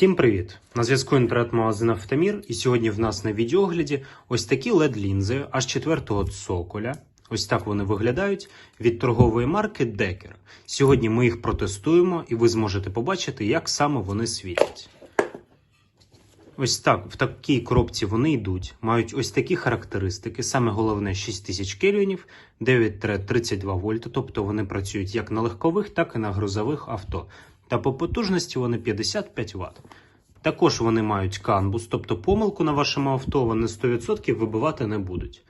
Всім привіт! На зв'язку інтернет-магазин Автомір, і сьогодні в нас на відеогляді ось такі LED-лінзи аж четвертого цоколя. Ось так вони виглядають від торгової марки Decker. Сьогодні ми їх протестуємо, і ви зможете побачити, як саме вони світять. Ось так, в такій коробці вони йдуть, мають ось такі характеристики. Саме головне 6000 кельвінів, 9-32 вольта, тобто вони працюють як на легкових, так і на грузових авто. Та по потужності вони 55 Вт. Також вони мають канбус, тобто помилку на вашому авто вони 100% вибивати не будуть.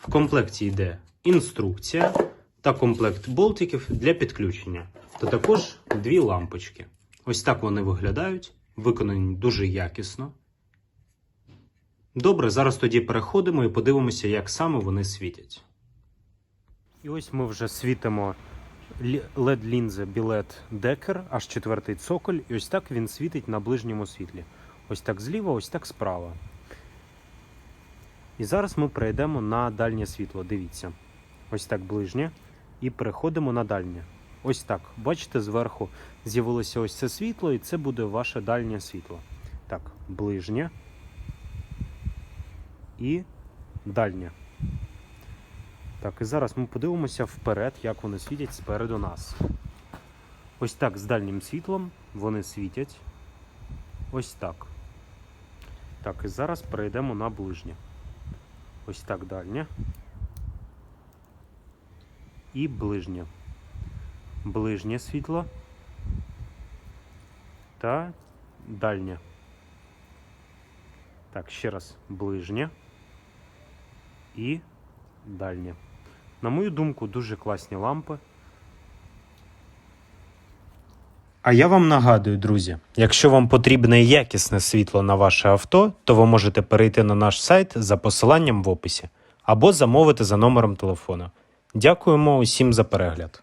В комплекті йде інструкція та комплект болтиків для підключення, та також дві лампочки. Ось так вони виглядають, виконані дуже якісно. Добре, зараз тоді переходимо і подивимося, як саме вони світять. І ось ми вже світимо led лінзи білет Decker, аж четвертий цоколь, і ось так він світить на ближньому світлі. Ось так зліва, ось так справа. І зараз ми перейдемо на дальнє світло. Дивіться. Ось так ближнє. І переходимо на дальнє. Ось так. Бачите, зверху з'явилося ось це світло, і це буде ваше дальнє світло. Так, ближнє і дальнє. Так, і зараз ми подивимося вперед, як вони світять спереду нас. Ось так з дальнім світлом вони світять. Ось так. Так, і зараз перейдемо на ближнє. Ось так дальнє. І ближнє. Ближнє світло. Та дальнє. Так, ще раз ближнє і дальнє. На мою думку, дуже класні лампи. А я вам нагадую, друзі, якщо вам потрібне якісне світло на ваше авто, то ви можете перейти на наш сайт за посиланням в описі або замовити за номером телефону. Дякуємо усім за перегляд.